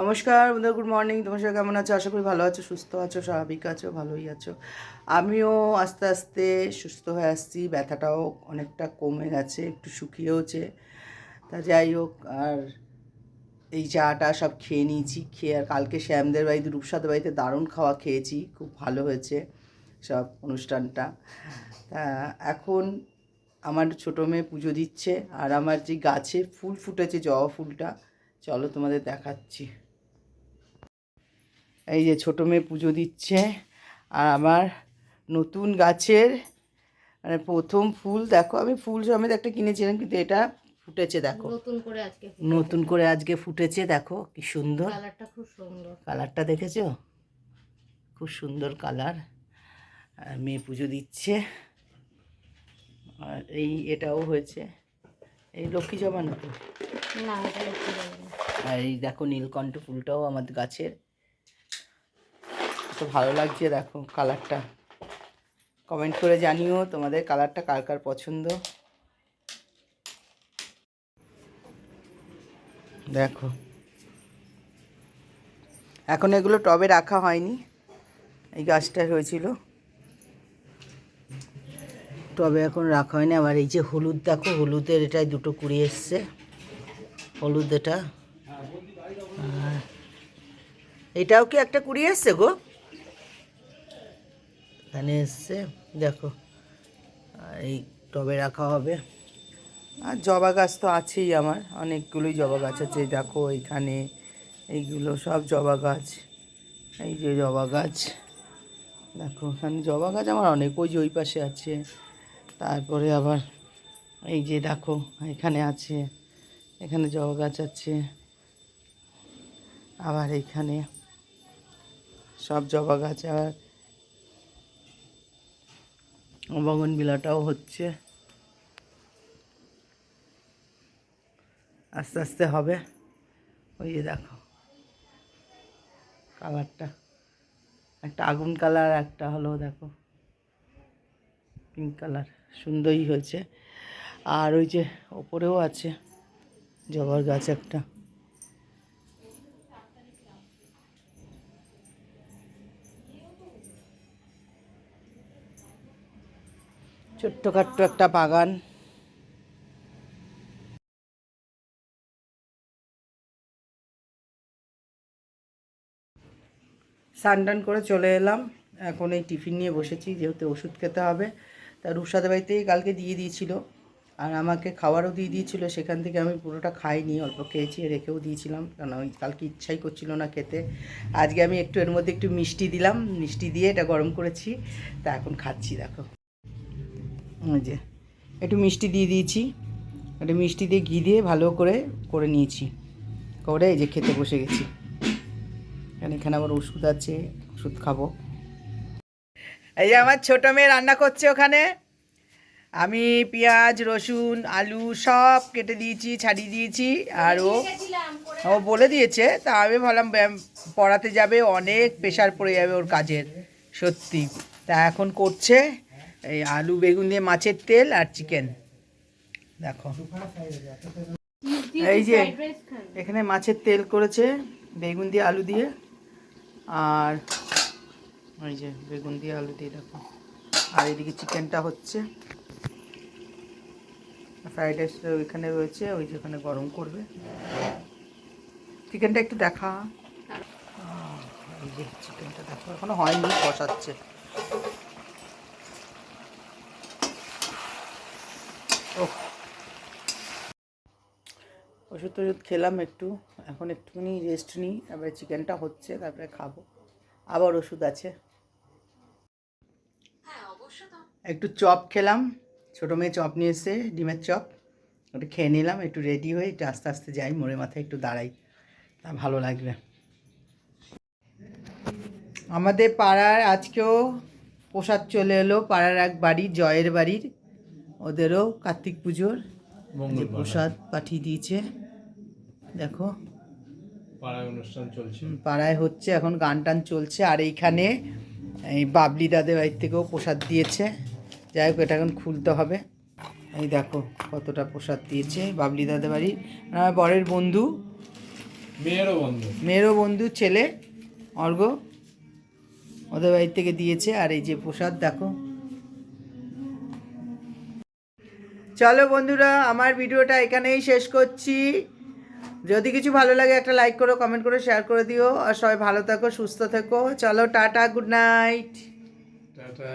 নমস্কার বন্ধুরা good morning তোমার সবাই কেমন আছো? আশা করি ভালো আছো, সুস্থ আছো, স্বাভাবিক আছো, ভালোই আছো। আমিও আস্তে আস্তে সুস্থ হয়ে আসছি। ব্যথাটাও অনেকটা কমে গেছে, একটু শুকিয়েওছে। তা যাই হোক, আর এই চাটা সব খেয়ে নিয়েছি। খেয়ে আর কালকে শ্যামদের বাড়িতে, রূপসাদের বাড়িতে দারুণ খাওয়া খেয়েছি। খুব ভালো হয়েছে সব অনুষ্ঠানটা। তা এখন আমার ছোটো মেয়ে পুজো দিচ্ছে, আর আমার যে গাছে ফুল ফুটেছে, জবা ফুলটা, চলো তোমাদের দেখাচ্ছি। এই যে ছোটো মেয়ে পুজো দিচ্ছে আর আমার নতুন গাছের মানে প্রথম ফুল দেখো আমি ফুল সমেত একটা কিনেছিলাম কিন্তু এটা ফুটেছে দেখো। নতুন করে আজকে নতুন করে আজকে ফুটেছে দেখো কি সুন্দর। কালারটা খুব সুন্দর। কালারটা দেখেছ? খুব সুন্দর কালার। আর মেয়ে পুজো দিচ্ছে। আর এই এটাও হয়েছে। এই লক্ষ্মী জমানো তো না। আর এই দেখো নীলকণ্ঠ ফুলটাও আমাদের গাছের। তো ভালো লাগছে, দেখো কালারটা কমেন্ট করে জানিও তোমাদের কালারটা কার কার পছন্দ। দেখো। এখন এগুলো টবে রাখা হয়নি, এই গাছটা হয়েছিল। টবে এখন রাখা হয়নি, আবার এই যে হলুদ, দেখো হলুদের এটাই দুটো কুড়ি এসছে। হলুদ এটা। এটাও কি একটা কুড়ি এসছে গো? এখানে এসছে, দেখো এই টবে রাখা হবে। আর জবা গাছ তো আছেই আমার, অনেকগুলোই জবা গাছ আছে দেখো এইখানে এইগুলো সব জবা গাছ, এই যে জবা গাছ, দেখো এখানে জবা গাছ আমার অনেক, ওই যে ওই পাশে আছে। তারপরে আবার এই যে দেখো এখানে আছে, এখানে জবা গাছ আছে, আবার এইখানে সব জবা গাছ, আবার বগন বিলাটাও হচ্ছে। আস্তে আস্তে হবে। ওই যে দেখো। কালারটা। একটা আগুন কালার, একটা হলো দেখো। Pink colour. সুন্দরই হয়েছে। আর ওই যে ওপরেও আছে। জবার গাছ একটা। ছোট্টখাট্ট একটা বাগান। স্নান করে চলে এলাম। এখন এই টিফিন নিয়ে বসেছি, যেহেতু ওষুধ খেতে হবে। তা রূপসাদের বাড়িতেই কালকে দিয়ে দিয়েছিল। আর আমাকে খাবারও দিয়ে দিয়েছিল, সেখান থেকে আমি পুরোটা খাইনি, অল্প খেয়েছি, রেখেও দিয়েছিলাম। কারণ ওই কালকে ইচ্ছাই করছিল না খেতে। আজকে আমি একটু এর মধ্যে একটু মিষ্টি দিলাম। মিষ্টি দিয়ে এটা গরম করেছি। তা এখন খাচ্ছি, দেখো। যে, একটু মিষ্টি দিয়ে দিয়েছি। একটু মিষ্টি দিয়ে ঘি দিয়ে ভালো করে করে নিয়েছি। করে এই যে খেতে বসে গেছি। এখানে এখানে আবার ওষুধ আছে, ওষুধ খাব। এই যে আমার ছোটো মেয়ে রান্না করছে ওখানে। আমি পেঁয়াজ, রসুন, আলু সব কেটে দিয়েছি, ছাড়িয়ে দিয়েছি। আর ও ও বলে দিয়েছে, তা আমি ভাবলাম পড়াতে যাবে, অনেক প্রেশার পড়ে যাবে ওর কাজের। সত্যি। তা এখন করছে। এই আলু, বেগুন দিয়ে মাছের তেল আর চিকেন দেখো। এই যে, এখানে মাছের তেল করেছে, বেগুন দিয়ে আলু দিয়ে। আর ওই যে, বেগুন দিয়ে আলু দিয়ে দেখো। আর এদিকে চিকেনটা হচ্ছে। ফ্রাইড রাইসটা ওইখানে রয়েছে, ওই যেখানে গরম করবে। চিকেনটা একটু দেখা। এই যে, চিকেনটা দেখো, এখনও হয়নি, কষাচ্ছে। ওষুধ টষুধ খেলাম একটু এখন একটুখানি রেস্ট নিই তারপরে চিকেনটা হচ্ছে তারপরে খাব। আবার ওষুধ আছে। একটু চপ খেলাম ছোটো মেয়ে চপ নিয়ে এসে ডিমের চপ। ওটা খেয়ে নিলাম একটু রেডি হয়ে একটু আস্তে আস্তে যাই মোড়ে মাথায় একটু দাঁড়াই। তা ভালো লাগবে। আমাদের পাড়ার আজকেও প্রসাদ চলে এলো পাড়ার এক বাড়ি জয়ের বাড়ির। ওদেরও কার্তিক পুজোর যে প্রসাদ পাঠিয়ে দিয়েছে। দেখো। পাড়ায় অনুষ্ঠান চলছে। পাড়ায় হচ্ছে এখন গান টান চলছে। আর এইখানে এই বাবলি দাদের বাড়ির থেকেও প্রসাদ দিয়েছে। যাই হোক এটা এখন খুলতে হবে। এই দেখো কতটা প্রসাদ দিয়েছে বাবলি দাদের বাড়ির আমার বরের বন্ধু মেয়েরও বন্ধু। মেয়েরও বন্ধু ছেলে অর্ঘ ওদের বাড়ির থেকে দিয়েছে। আর এই যে প্রসাদ দেখো। চলো বন্ধুরা, আমার ভিডিওটা এখানেই শেষ করছি। যদি কিছু ভালো লাগে, একটা লাইক করো কমেন্ট করে শেয়ার করে দিও। আর সবাই ভালো থাকো, সুস্থ থেকো। চলো, টাটা গুড নাইট টাটা।